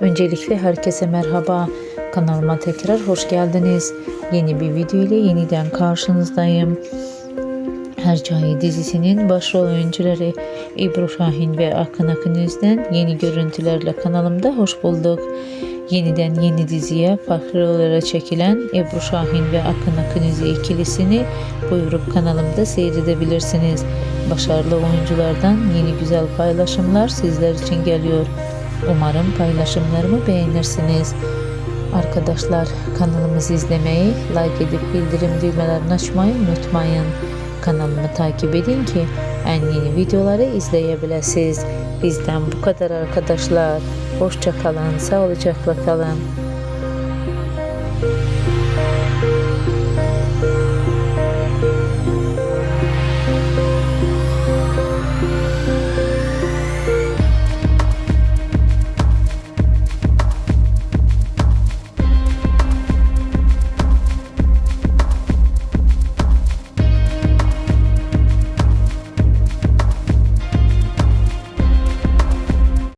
Öncelikle herkese merhaba. Kanalıma tekrar hoş geldiniz. Yeni bir video ile yeniden karşınızdayım. Hercai dizisinin başrol oyuncuları İbru Şahin ve Akın Akınöz'den yeni görüntülerle kanalımda hoş bulduk. Yeniden yeni diziye farklı rollere çekilen Ebru Şahin ve Akın Akınözü ikilisini buyurup kanalımda seyredebilirsiniz. Başarılı oyunculardan yeni güzel paylaşımlar sizler için geliyor. Umarım paylaşımlarımı beğenirsiniz. Arkadaşlar kanalımızı izlemeyi, like edip bildirim düğmelerini açmayı unutmayın. Kanalımı takip edin ki en yeni videoları izleyebilirsiniz. Bizden bu kadar arkadaşlar. Hoşça kalın, sağlıcakla kalın.